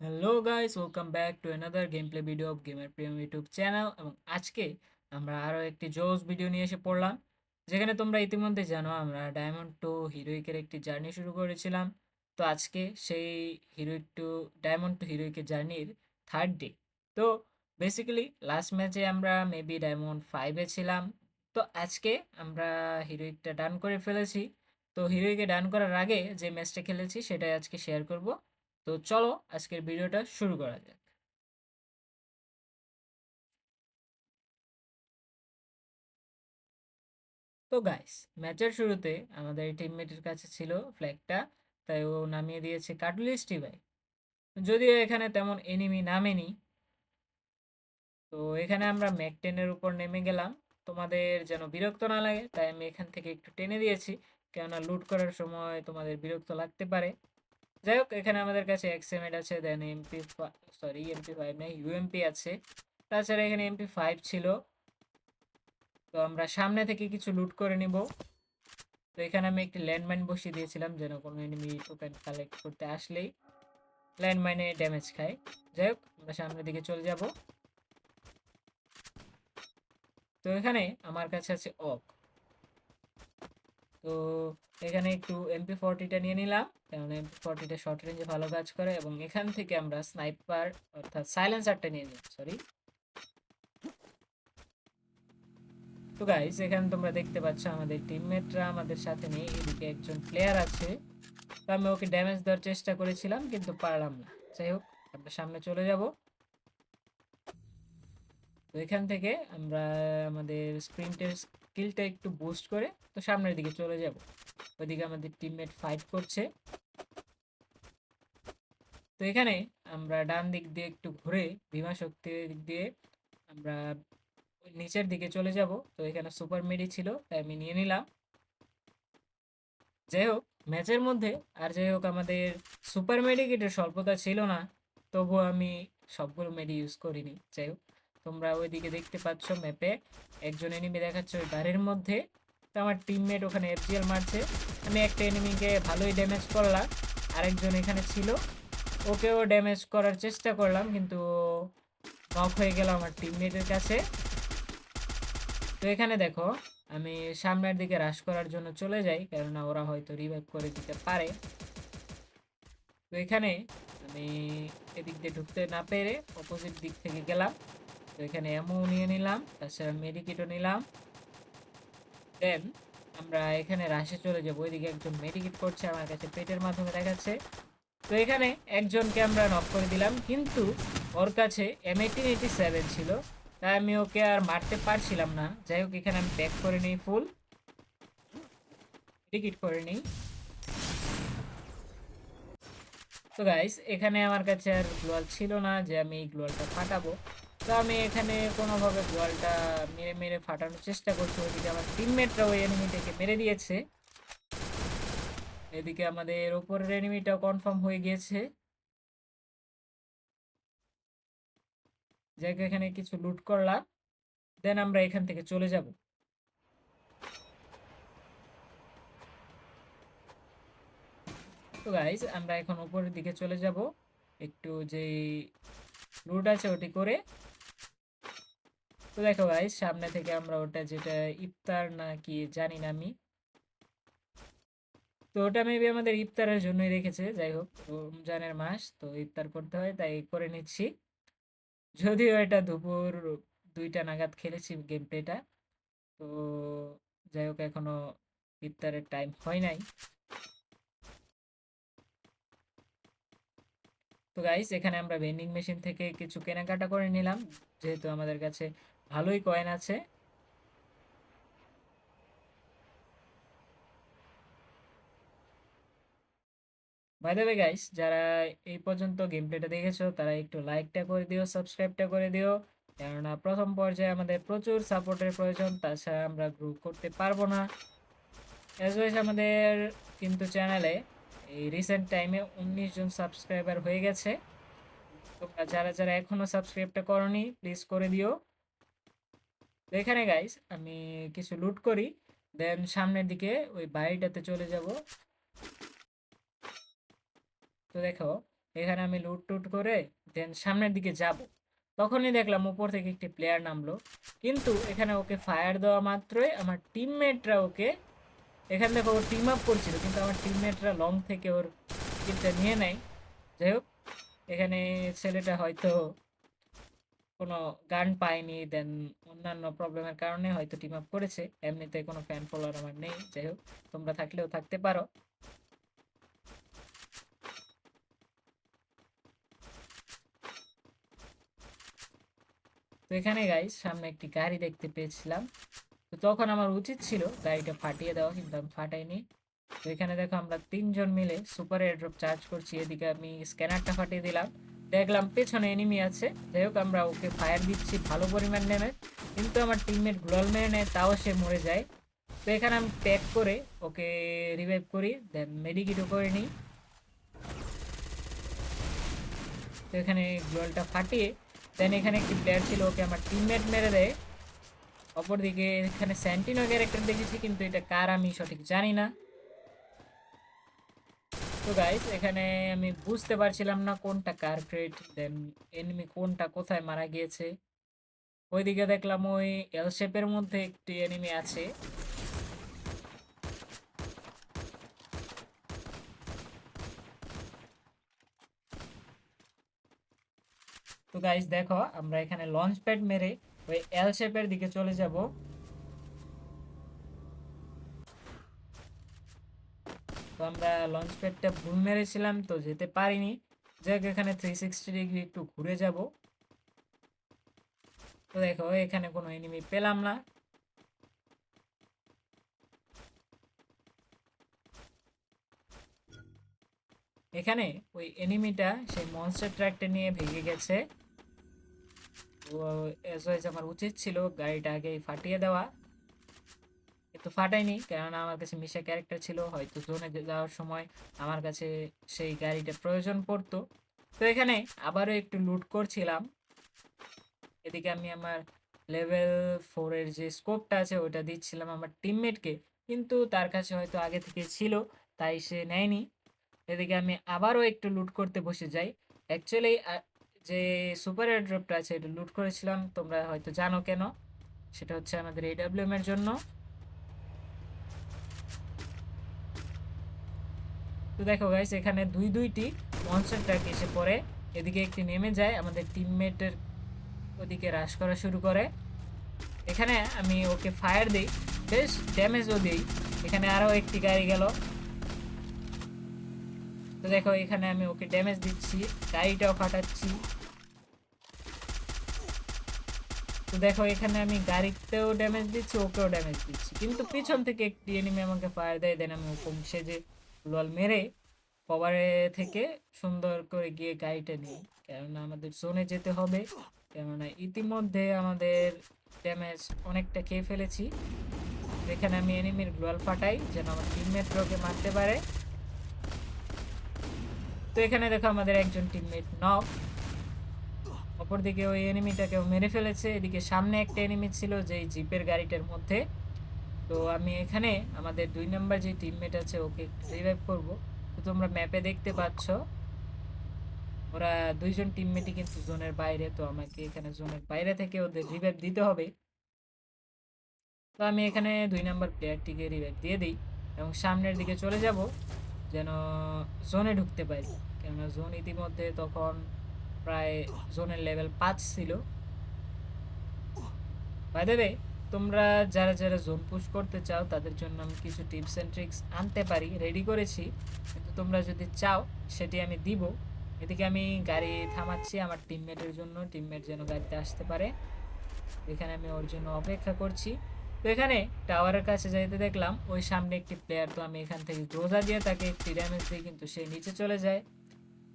Hello guys welcome back to another gameplay video of gamer Priyam YouTube channel এবং আজকে আমরা আরও একটি জোস ভিডিও নিয়ে এসে পড়লাম, যেখানে তোমরা ইতিমধ্যে জানো আমরা ডায়মন্ড টু হিরোইকের একটি জার্নি শুরু করেছিলাম। তো আজকে সেই হিরোইক টু ডায়মন্ড টু হিরোইকের জার্নির থার্ড ডে তো বেসিক্যালি লাস্ট ম্যাচে আমরা মেবি ডায়মন্ড ফাইভে ছিলাম। তো আজকে আমরা হিরোইকটা ডান করে ফেলেছি। তো হিরোইকে ডান করার আগে যে ম্যাচটা খেলেছি সেটাই আজকে শেয়ার করব। তো চলো আজকের ভিডিওটা শুরু করা যাক। তো গাইস ম্যাচের শুরুতে আমাদের টিমমেটের কাছে ছিল ফ্ল্যাগটা তাই ও নামিয়ে দিয়েছে কাটুলিস্টি ভাই যদিও এখানে তেমন এনিমি নামেনি। তো এখানে আমরা ম্যাক টেনের উপর নেমে গেলাম। তোমাদের যেন বিরক্ত না লাগে, তাই আমি এখান থেকে একটু টেনে দিয়েছি। কেননা লুট করার সময় তোমাদের বিরক্ত লাগতে পারে। যাই হোক, এখানে আমাদের কাছে এক্সএমএড আছে then MP sorry MP five নাই ইউএমপি আছে। তাছাড়া এখানে এমপি ফাইভ ছিল। তো আমরা সামনে থেকে কিছু লুট করে নিব। তো এখানে আমি একটি ল্যান্ডমাইন বসিয়ে দিয়েছিলাম, যেন কোনো এনিমি টোকেন কালেক্ট করতে আসলেই ল্যান্ডমাইনে ড্যামেজ খায়। যাই হোক, আমরা সামনের দিকে চলে যাব। তো এখানে আমার কাছে আছে অক। তো এখানে একটু এমপি ফর্টিটা নিয়ে নিলাম। কারণ এমপি ফর্টিটা শর্ট রেঞ্জে ভালো কাজ করে এবং এখান থেকে আমরা স্নাইপার অর্থাৎ সাইলেন্সারটা নিয়ে নিই সরি তো গাইস এখানে তোমরা দেখতে পাচ্ছ আমাদের টিমমেটরা আমাদের সাথে নেই, এদিকে একজন প্লেয়ার আছে। তো আমি ওকে ড্যামেজ দেওয়ার চেষ্টা করেছিলাম, কিন্তু পারলাম না। যাই হোক, আমরা সামনে চলে যাব। তো এখান থেকে আমরা আমাদের স্প্রিন্টের স্কিলটা একটু বুস্ট করে, তো সামনের দিকে চলে যাব। ওইদিকে আমাদের টিমমেট ফাইট করছে। তো এখানে আমরা ডান দিক দিয়ে একটু ঘুরে বিমা শক্তির দিক দিয়ে আমরা নিচের দিকে চলে যাব। তো এখানে সুপার মেডি ছিল, তাই আমি নিয়ে নিলাম। যাই হোক, ম্যাচের মধ্যে, আর যাই হোক, আমাদের সুপার মেডিকেটের স্বল্পতা ছিল না, তবুও আমি সবগুলো মেডি ইউজ করিনি। যাই হোক তোমরা ওইদিকে দেখতে পাচ্ছ ম্যাপে একজন এনিমি দেখাচ্ছে ওই বাড়ির মধ্যে। তো আমার টিমমেট ওখানে এফজিএল মারছে। আমি একটা এনিমিকে ভালোই ড্যামেজ করলাম। আরেকজন এখানে ছিল। ওকেও ড্যামেজ করার চেষ্টা করলাম, কিন্তু নক হয়ে গেল আমার টিমমেটের কাছে। তো এখানে দেখো, আমি সামনের দিকে হ্রাস করার জন্য চলে যাই, কেননা ওরা হয়তো রিভাইভ করে দিতে পারে। তো এখানে আমি এদিক দিয়ে ঢুকতে না পেরে অপোজিট দিক থেকে গেলাম। তো এখানে এমও নিয়ে নিলাম তাছাড়া মেডিকেটও নিলাম। দেন আমরা এখানে রাশে চলে যাব, ওইদিকে একজন মেডিকেট করছে, আমার কাছে পেটের মাধ্যমে দেখাচ্ছে। তো এখানে একজনকে আমরা নক করে দিলাম, কিন্তু ওর কাছে এম এইটিন এইটি সেভেন ছিল, তাই আমি ওকে আর মারতে পারছিলাম না। যাই হোক, এখানে আমি ব্যাক করে নিই ফুল টিকিট করে নিই। তো গাইস এখানে আমার কাছে আর গ্লোয়াল ছিল না যে আমি এই গ্লোয়ালটা ফাটাবো। তো আমি এখানে কোনোভাবে বলটা মেরে মেরে ফাটানোর চেষ্টা করছি। ওইদিকে আমার টিমমেটরা ওই এনিমিটাকে মেরে দিয়েছে। এদিকে আমাদের ওপরের এনিমিটাও কনফার্ম হয়ে গিয়েছে। যাকে, এখানে কিছু লুট করলাম। দেন আমরা এখান থেকে চলে যাব। তো গাইজ আমরা এখন উপরের দিকে চলে যাব। একটু যেই লুট আছে ওটি করে তো দেখো গাইজ সামনে থেকে আমরা ওটা যেটা ইফতার না কি জানি না আমি। তো ওটা মেবি আমাদের ইফতারের জন্যই রেখেছে, যাই হোক, রমজানের মাস, তো ইফতার করতে হয়, তাই করে নিচ্ছি। যদিও এটা দুপুর দুইটা নাগাদ খেলেছি গেম প্লেটা তো যাই হোক, এখনও ইফতারের টাইম হয় নাই। তো গাইস এখানে আমরা ভেন্ডিং মেশিন থেকে কিছু কেনাকাটা করে নিলাম, যেহেতু আমাদের কাছে ভালোই কয়েন আছে। বাই গাইস যারা এই পর্যন্ত গেম প্লেটা দেখেছ, তারা একটু লাইকটা করে দিও সাবস্ক্রাইবটা করে দিও। কেননা প্রথম পর্যায়ে আমাদের প্রচুর সাপোর্টের প্রয়োজন, তাছাড়া আমরা গ্রো করতে পারব না। অ্যাজ ওয়েজ আমাদের কিন্তু চ্যানেলে এই রিসেন্ট টাইমে উনিশ জন সাবস্ক্রাইবার হয়ে গেছে। তোমরা যারা যারা এখনও সাবস্ক্রাইবটা করনি প্লিজ করে দিও। তো এখানে গাইস আমি কিছু লুট করি দেন সামনের দিকে ওই বাড়িটাতে চলে যাব। তো দেখো, এখানে আমি লুট টুট করে দেন সামনের দিকে যাব। তখনই দেখলাম উপর থেকে একটি প্লেয়ার নামলো। কিন্তু এখানে ওকে ফায়ার দেওয়া মাত্রই আমার টিমমেটরা ওকে, এখান থেকে ও টিম আপ করছিল, কিন্তু আমার টিমমেটরা লং থেকে ওর কিলটা নিয়ে নেয়। যাই হোক, এখানে ছেলেটা হয়তো কোনো গান পায়নি দেন অন্যান্য প্রবলেমের কারণে হয়তো টিম আপ করেছে। এমনিতে কোনো ফ্যান ফলোয়ার আমার নেই, যাই হোক, তোমরা থাকলেও থাকতে পারো। তো এখানে গাইস সামনে একটি গাড়ি দেখতে পেয়েছিলাম। তো তখন আমার উচিত ছিল গাড়িটা ফাটিয়ে দেওয়া, কিন্তু আমি ফাটাইনি। তো এখানে দেখো আমরা তিনজন মিলে সুপার এয়ারড্রপ চার্জ করছি। এদিকে আমি স্ক্যানারটা ফাটিয়ে দিলাম। দেখলাম পেছনে এনিমি আছে। যাই হোক, আমরা ওকে ফায়ার দিচ্ছি, ভালো পরিমাণ নেমে। কিন্তু আমার টিমমেট গ্লোয়াল মেরে নেয়, তাও সে মরে যায়। তো এখানে আমি প্যাক করে ওকে রিভাইভ করি দেন মেডিকিটও করে নিই। তো এখানে গ্লোয়ালটা ফাটিয়ে দেন এখানে একটি প্লেয়ার ছিল, ওকে আমার টিমমেট মেরে দেয়। অপরদিকে এখানে স্যান্টিনো ক্যারেক্টার দেখেছি, কিন্তু এটা কার আমি সঠিক জানি না। তো গাইস এখানে আমি বুঝতে পারছিলাম না কোনটা কার ক্রেট দেন এনিমি কোনটা কোথায় মারা গিয়েছে। ওইদিকে দেখলাম ওই এল শেপের মধ্যে একটি এনিমি আছে। তো গাইস দেখো, আমরা এখানে লঞ্চ প্যাড মেরে ওই এল শেপের দিকে চলে যাব। আমরা লঞ্চ প্যাডটা ভুল মেরেছিলাম, তো যেতে পারিনি। যাক, এখানে থ্রি সিক্সটি ডিগ্রি একটু ঘুরে যাব। তো দেখো, এখানে কোনো এনিমি পেলাম না। এখানে ওই এনিমিটা সেই মনস্টার ট্র্যাকটা নিয়ে ভেঙে গেছে। আমার উচিত ছিল গাড়িটা আগেই ফাটিয়ে দেওয়া। কিন্তু ফাটাইনি কেননা আমার কাছে মিশা ক্যারেক্টার ছিল, হয়তো জোনে যাওয়ার সময় আমার কাছে সেই গাড়িটা প্রয়োজন পড়তো। তো এখানে আবারও একটু লুট করছিলাম। এদিকে আমি আমার লেভেল ফোরের যে স্কোপটা আছে ওটা দিচ্ছিলাম আমার টিমমেটকে কিন্তু তার কাছে হয়তো আগে থেকে ছিল, তাই সে নেয়নি। এদিকে আমি আবারও একটু লুট করতে বসে যাই। অ্যাকচুয়ালি যে সুপার এয়ারড্রপটা আছে, এটা লুট করেছিলাম, তোমরা হয়তো জানো কেন? সেটা হচ্ছে আমাদের এডাব্লিউএম এর জন্য। তো দেখো গাইস এখানে দুই দুইটি মনস্টার ট্র্যাক এসে পড়ে। এদিকে একটি নেমে যায়, আমাদের টিমমেটের ওদিকে হ্রাস করা শুরু করে। এখানে আমি ওকে ফায়ার দিই, বেশ ড্যামেজও দিই। এখানে আরও একটি গাড়ি গেল। তো দেখো, এখানে আমি ওকে ড্যামেজ দিচ্ছি, গাড়িটাও ফাটাচ্ছি তো দেখো, এখানে আমি গাড়িতেও ড্যামেজ দিচ্ছি, ওকেও ড্যামেজ দিচ্ছি। কিন্তু পিছন থেকে একটি এনিমি আমাকে ফায়ার দেয় দেন আমি ওকে সেজে লল মেরে কভারে থেকে সুন্দর করে গিয়ে গাড়িটা নিই। কেননা আমাদের জোনে যেতে হবে। কেননা ইতিমধ্যে আমাদের ড্যামেজ অনেকটা খেয়ে ফেলেছি। এখানে আমি এনিমির গ্লোয়াল ফাটাই, যেন আমার টিমমেট ওকে মারতে পারে। তো এখানে দেখো আমাদের একজন টিমমেট নক অপরদিকে ওই এনিমিটাকেও মেরে ফেলেছে। এদিকে সামনে একটা এনিমি ছিল যেই জিপের গাড়িটার মধ্যে। তো আমি এখানে আমাদের দুই নাম্বার যে টিমমেট আছে, ওকে রিভাইভ করব। তো তোমরা ম্যাপে দেখতে পাচ্ছ, ওরা দুইজন টিমমেটই কিন্তু জোনের বাইরে, তো আমাকে এখানে জোনের বাইরে থেকে ওদের রিভাইভ দিতে হবে। তো আমি এখানে দুই নাম্বার প্লেয়ারটিকে রিভাইভ দিয়ে দিই এবং সামনের দিকে চলে যাব, যেন জোনে ঢুকতে পারি। কেননা জোন ইতিমধ্যে তখন প্রায় জোনের লেভেল পাঁচ ছিল। বাই তোমরা যারা যারা জোন পুশ করতে চাও, তাদের জন্য আমি কিছু টিপস অ্যান্ড ট্রিক্স আনতে পারি রেডি করেছি। কিন্তু তোমরা যদি চাও, সেটি আমি দিব। এদিকে আমি গাড়ি থামাচ্ছি আমার টিমমেটের জন্য টিমমেট যেন গাড়িতে আসতে পারে। এখানে আমি ওর জন্য অপেক্ষা করছি। তো এখানে টাওয়ারের কাছে যাইতে দেখলাম, ওই সামনে একটি প্লেয়ার তো আমি এখান থেকে গ্রোজা দিয়ে তাকে একটি ড্যামেজ দিই, কিন্তু সে নিচে চলে যায়।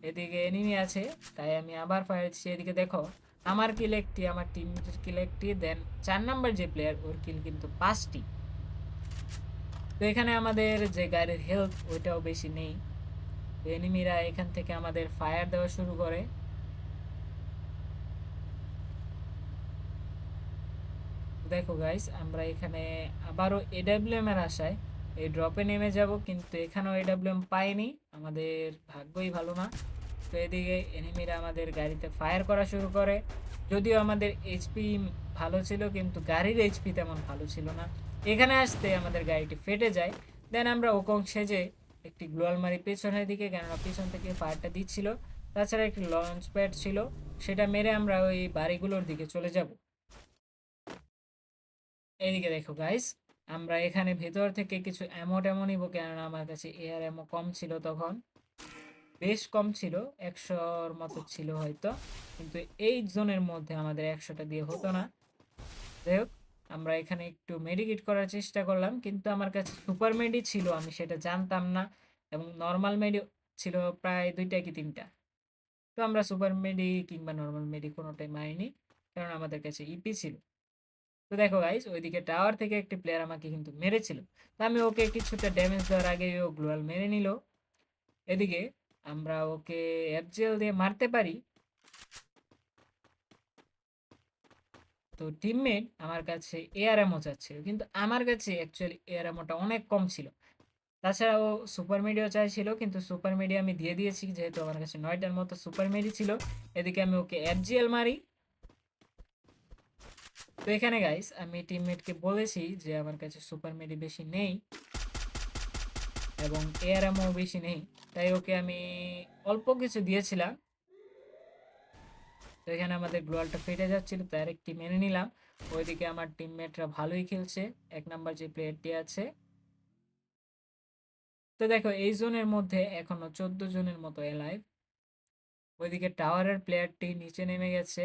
এদিকে এনিমি আছে, তাই আমি আবার ফায়ার এদিকে দেখো আমার কিল একটি, আমার টিমমেটের কিল একটি দেন চার নাম্বার যে প্লেয়ার ওর কিল কিন্তু পাঁচটি। তো এখানে আমাদের যে গাড়ির হেলথ ওইটাও বেশি নেই। এনিমিরা এখান থেকে আমাদের ফায়ার দেওয়া শুরু করে। দেখো গাইস আমরা এখানে আবারও এডাব্লিউএম এর আশায় এই ড্রপে নেমে যাব, কিন্তু এখানেও এডাব্লিউএম পাইনি। আমাদের ভাগ্যই ভালো না। তো এদিকে এনিমিরা আমাদের গাড়িতে ফায়ার করা শুরু করে। যদিও আমাদের এইচপি ভালো ছিল, কিন্তু গাড়ির এইচপি তেমন ভালো ছিল না। এখানে আসতে আমাদের গাড়িটি ফেটে যায়। দেন আমরা ওকং সেজে একটি গ্লোয়াল মারি পেছনের দিকে, কেননা পিছন থেকে ফায়ারটা দিচ্ছিল। তাছাড়া একটি লঞ্চ প্যাড ছিল। সেটা মেরে আমরা ওই বাড়িগুলোর দিকে চলে যাব। এইদিকে দেখো গাইস আমরা এখানে ভেতর থেকে কিছু অ্যামো ট্যামো নিব, কেননা আমার কাছে এয়ার অ্যামো কম ছিল তখন। বেশ কম ছিল, একশোর মতো ছিল হয়তো। কিন্তু এই জোনের মধ্যে আমাদের একশোটা দিয়ে হতো না। যাই হোক, আমরা এখানে একটু মেডিকেট করার চেষ্টা করলাম। কিন্তু আমার কাছে সুপার মেডি ছিল, আমি সেটা জানতাম না। এবং নর্মাল মেডি ছিল প্রায় দুইটা কি তিনটা। তো আমরা সুপার মেডি কিংবা নর্মাল মেডি কোনোটাই মারিনি, কারণ আমাদের কাছে ইপি ছিল। তো দেখো গাইস ওইদিকে টাওয়ার থেকে একটি প্লেয়ার আমাকে কিন্তু মেরেছিল। তো আমি ওকে কিছুটা ড্যামেজ দেওয়ার আগে ও গ্লোয়াল মেরে নিল। এদিকে আমরা ওকে এফজেল দিয়ে মারতে পারি। তো টিমমেট আমার কাছে এয়ার এমো চাচ্ছিল, কিন্তু আমার কাছে অ্যাকচুয়ালি এয়ার এমোটা অনেক কম ছিল। তাছাড়া ও সুপার মিডিও চাইছিল, কিন্তু সুপার মিডিয়া আমি দিয়ে দিয়েছি, যেহেতু আমার কাছে নয়টার মতো সুপার মিডি ছিল। এদিকে আমি ওকে এফজিএল মারি। তো এখানে গাইস আমি টিমমেটকে বলেছি যে আমার কাছে সুপার মিডি বেশি নেই। এবং এয়ার এমও বেশি নেই। তাই ওকে আমি অল্প কিছু দিয়েছিলাম। তো এখানে আমাদের গ্লোয়ালটা ফেটে যাচ্ছিল, তার একটি মেনে নিলাম। ওইদিকে আমার টিমমেটরা ভালোই খেলছে। এক নাম্বার যে প্লেয়ারটি আছে। তো দেখো, এই জোনের মধ্যে এখনও চোদ্দ জনের মতো এলাইভ ওইদিকে টাওয়ারের প্লেয়ারটি নিচে নেমে গেছে।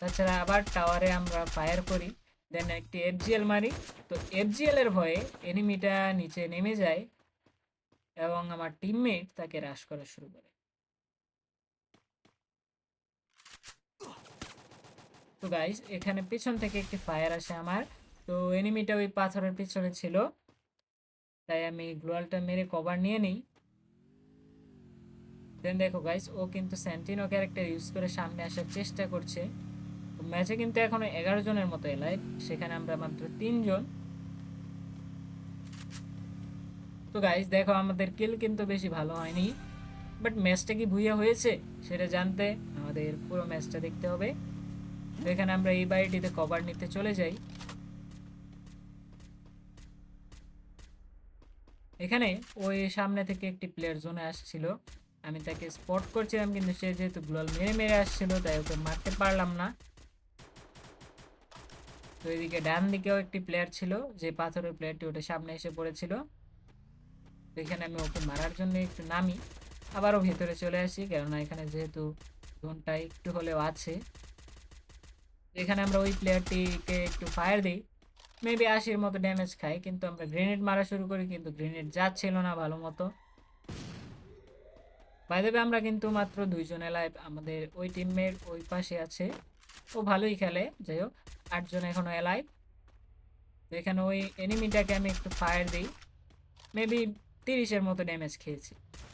তাছাড়া আবার টাওয়ারে আমরা ফায়ার করি। দেন একটি এফজিএল মারি। তো এফজিএল এর ভয়ে এনিমিটা নিচে নেমে যায় এবং আমার টিমমেট তাকে হ্রাস করা শুরু করে। তো গাইস এখানে পিছন থেকে একটি ফায়ার আসে আমার। তো এনিমিটা ওই পাথরের পিছনে ছিল। তাই আমি গ্লোয়ালটা মেরে কভার নিয়ে নিই। দেন দেখো গাইস ও কিন্তু স্যান্টিনো ক্যারেক্টার ইউজ করে সামনে আসার চেষ্টা করছে। ম্যাচে কিন্তু এখনও এগারো জনের মতো এলাই সেখানে আমরা মাত্র তিনজন। তো গাইস দেখো আমাদের কিল কিন্তু বেশি ভালো হয়নি বাট ম্যাচটা কি ভুইয়া হয়েছে সেটা জানতে আমাদের পুরো ম্যাচটা দেখতে হবে। তো এখানে আমরা এই বাড়িটিতে কভার নিতে চলে যাই। এখানে ওই সামনে থেকে একটি প্লেয়ার জোনে আসছিল। আমি তাকে স্পট করছিলাম, কিন্তু সে যেহেতু গ্লোয়াল মেরে মেরে আসছিল, তাই ওকে মারতে পারলাম না। তো এদিকে ডান দিকেও একটি প্লেয়ার ছিল, যে পাথরের প্লেয়ারটি ওটা সামনে এসে পড়েছিল। এখানে আমি ওকে মারার জন্য একটু নামি, আবারও ভেতরে চলে আসি, কেননা এখানে যেহেতু জোনটা একটু হলেও আছে। এখানে আমরা ওই প্লেয়ারটিকে একটু ফায়ার দিই মেবি আশির মতো ড্যামেজ খাই, কিন্তু আমরা গ্রেনেড মারা শুরু করি, কিন্তু গ্রেনেড যাচ্ছিল না ভালো মতো। বাইদেবে আমরা কিন্তু মাত্র দুইজনে লাইভ আমাদের ওই টিমের ওই পাশে আছে। ও ভালোই খেলে, যাই হোক। আটজন এখনও তো এখানে ওই এনিমিটাকে আমি একটু ফায়ার দিই। মেবি তিরিশের মতো ড্যামেজ খেয়েছি।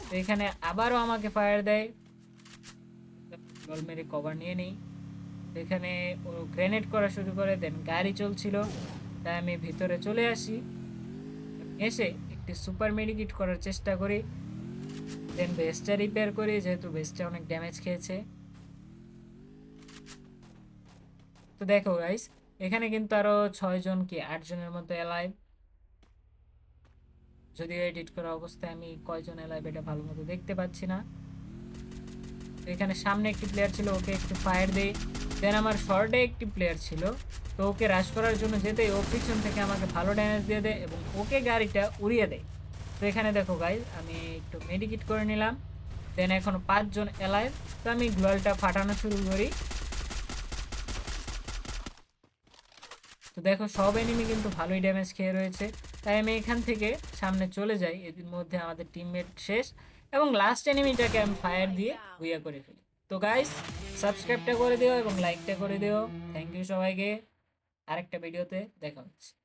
তো এখানে আবারও আমাকে ফায়ার দেয়। বল মেরে কভার নিয়ে নিই। এখানে ও গ্রেনেড করা শুরু করে দেন গাড়ি চলছিল। তাই আমি ভিতরে চলে আসি। এসে একটি সুপার মেডিকেট করার চেষ্টা করি। দেন বেসটা রিপেয়ার করি, যেহেতু বেসটা অনেক ড্যামেজ খেয়েছে। তো দেখো গাইস এখানে কিন্তু আরও ছয় জন কি আট জনের মতো এলাইভ যদিও এডিট করা অবস্থায় আমি কয়জন এলাইভ এটা ভালো মতো দেখতে পাচ্ছি না। এখানে সামনে একটি প্লেয়ার ছিল, ওকে একটু ফায়ার দেই। দেন আমার শর্টে একটি প্লেয়ার ছিল, তো ওকে রাশ করার জন্য যেতে ও পিছন থেকে আমাকে ভালো ড্যামেজ দিয়ে দেয় এবং ওকে গাড়িটা উড়িয়ে দেয়। তো এখানে দেখো গাইজ আমি একটু মেডিকেট করে নিলাম। দেন এখন পাঁচজন এলাইভ তো আমি গ্লোয়ালটা ফাটানো শুরু করি। দেখো, সব এনিমি কিন্তু ভালোই ড্যামেজ খেয়ে রয়েছে। তাই আমি এখান থেকে সামনে চলে যাই, এর মধ্যে আমাদের টিমমেট শেষ। এবং লাস্ট এনিমিটাকে আমি ফায়ার দিয়ে হুইয়া করে ফেলি। তো গাইস সাবস্ক্রাইবটা করে দিও এবং লাইকটা করে দিও। থ্যাংক ইউ সবাইকে। আরেকটা ভিডিওতে দেখা হচ্ছে।